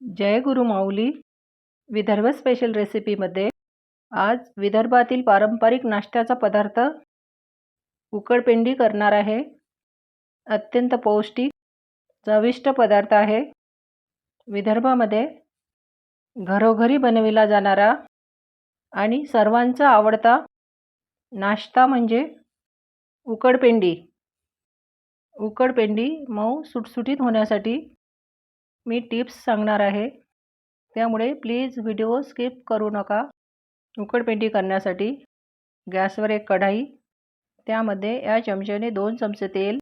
जय गुरु माऊली. Vidarbha special रेसिपीमध्ये आज विदर्भातील पारंपरिक नाश्त्याचा पदार्थ उकडपेंडी करणार आहे. अत्यंत पौष्टिक चविष्ट पदार्थ आहे. विदर्भामध्ये घरोघरी बनविला जाणारा आणि सर्वांचा आवडता नाश्ता म्हणजे उकडपेंडी. उकडपेंडी मऊ सुटसुटीत होण्यासाठी मी टिप्स सांगणार आहे. त्यामुळे प्लीज व्हिडिओ स्किप करू नका. उकडपेंडी करण्यासाठी गॅसवर एक कढाई त्यामध्ये या चमच्याने दोन चमचे तेल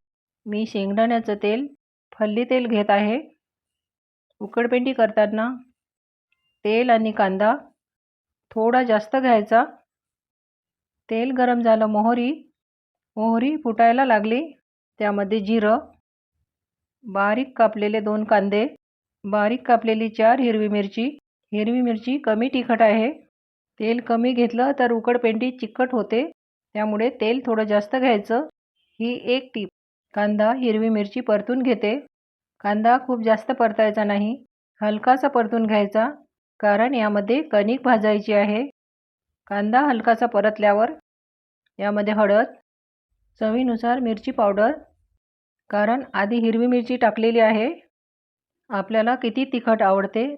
मी शेंगदाण्याचं तेल फल्ली तेल घेत आहे. उकडपेंडी करताना तेल आणि कांदा थोडा जास्त घ्यायचा. तेल गरम झालं मोहरी मोहरी फुटायला लागली. त्यामध्ये जिरं बारीक कापलेले दोन कांदे बारीक कापलेली चार हिरवी मिरची. हिरवी मिरची कमी तिखट आहे. तेल कमी घेतलं तर उकडपेंडी चिकट होते. त्यामुळे तेल थोडं जास्त घ्यायचं. ही एक टीप. कांदा हिरवी मिरची परतून घेते. कांदा खूप जास्त परतायचा नाही. हलकासा परतून घ्यायचा. कारण यामध्ये कणिक भाजायची आहे. कांदा हलकासा परतल्यावर यामध्ये हळद चवीनुसार मिरची पावडर. कारण आधी हिरवी मिरची टाकलेली आहे. आपल्याला किती तिखट आवडते?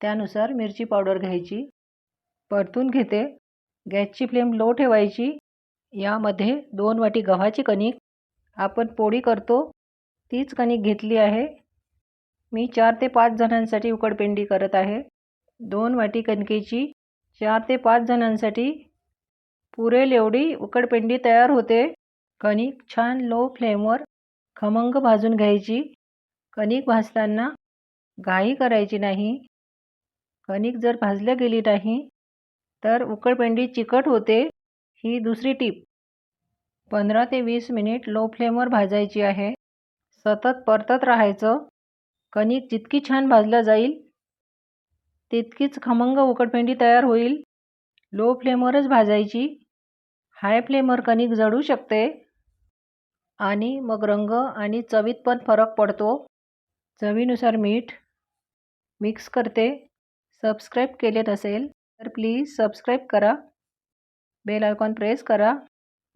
त्यानुसार मिरची पावडर घ्यायची. परतून घेते. गॅसची फ्लेम लो ठेवायची. यामध्ये दोन वाटी गव्हाची कणिक. आपण पोळी करतो. तीच कणिक घेतली आहे. मी चार ते पाच जणांसाठी उकडपेंडी करत आहे. दोन वाटी कणकेची. चार ते पाच जणांसाठी पुरेल एवढी उकडपेंडी तयार होते. कणिक छान लो फ्लेमवर खमंग भाजून घ्यायची. कणिक भाजताना घाई करायची नाही. कणिक जर भाजल्या गेली नाही तर उकडपेंडी चिकट होते ही दुसरी टीप. पंधरा ते वीस मिनिट लो फ्लेमवर भाजायची आहे. सतत परतत राहायचं. कणिक जितकी छान भाजल्या जाईल तितकीच खमंग उकडपेंडी तयार होईल. लो फ्लेमवरच भाजायची. हाय फ्लेमवर कणिक जळू शकते. आणि मग रंग आणि चवीत पण फरक पडतो. चवीनुसार मीठ मिक्स करते. सबस्क्राईब केले नसेल तर प्लीज सबस्क्राईब करा. बेल आयकॉन प्रेस करा.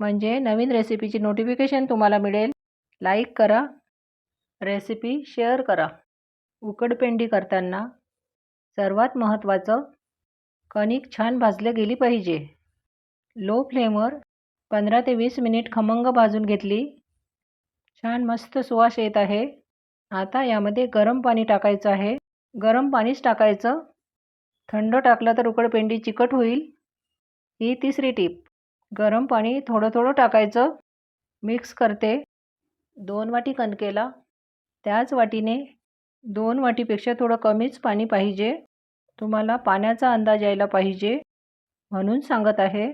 म्हणजे नवीन रेसिपीची नोटिफिकेशन तुम्हाला मिळेल. लाईक करा. रेसिपी शेअर करा. उकडपेंडी करताना सर्वात महत्त्वाचं कणिक छान भाजले गेली पाहिजे. लो फ्लेमवर पंधरा ते वीस मिनिट खमंग भाजून घेतली. छान मस्त सुवास येत आहे. आता यामध्ये गरम पाणी टाकायचं आहे. गरम पाणीच टाकायचं. थंड टाकलं तर उकडपेंडी चिकट होईल. ही तिसरी टीप. गरम पाणी थोडं थोडं टाकायचं. मिक्स करते. दोन वाटी कणकेला. त्याच वाटीने दोन वाटीपेक्षा थोडं कमीच पाणी पाहिजे. तुम्हाला पाण्याचा अंदाज यायला पाहिजे. म्हणून सांगत आहे.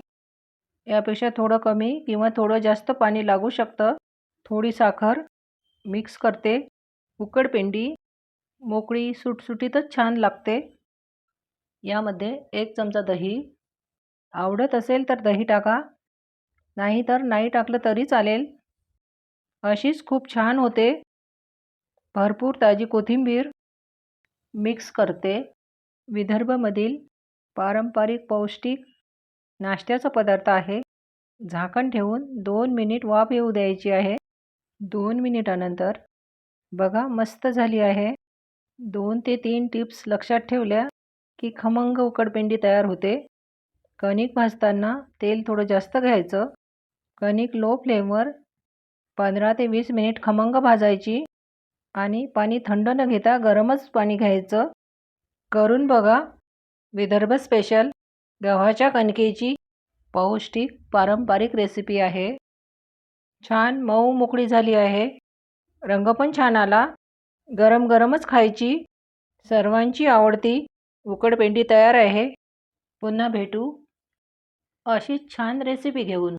यापेक्षा थोडं कमी किंवा थोडं जास्त पाणी लागू शकतं. थोडी साखर मिक्स करते. उकडपेंडी मोकळी सुटसुटीतच छान लागते. यामध्ये एक चमचा दही. आवडत असेल तर दही टाका. नाही तर नाही टाकलं तरी चालेल. अशीच खूप छान होते. भरपूर ताजी कोथिंबीर मिक्स करते. विदर्भमधील पारंपरिक पौष्टिक नाश्त्याचा पदार्थ आहे. झाकण ठेवून दोन मिनिट वाफ येऊ द्यायची आहे. दोन मिनिटानंतर बघा मस्त झाली आहे. दोन ते तीन टिप्स लक्षात ठेवल्या की खमंग उकडपेंडी तयार होते. कणिक भाजताना तेल थोडं जास्त घ्यायचं. कणिक लो फ्लेमवर पंधरा ते वीस मिनिट खमंग भाजायची आणि पाणी थंड न घेता गरमच पाणी घ्यायचं. करून बघा विदर्भ स्पेशल गव्हाच्या कणकेची पौष्टिक पारंपरिक रेसिपी आहे. छान मऊ मोकळी झाली आहे. रंग पण छान आला. गरम गरमच खायची. सर्वांची आवडती उकडपेंडी तयार आहे. पुन्हा भेटू. अशीच छान रेसिपी घेऊन.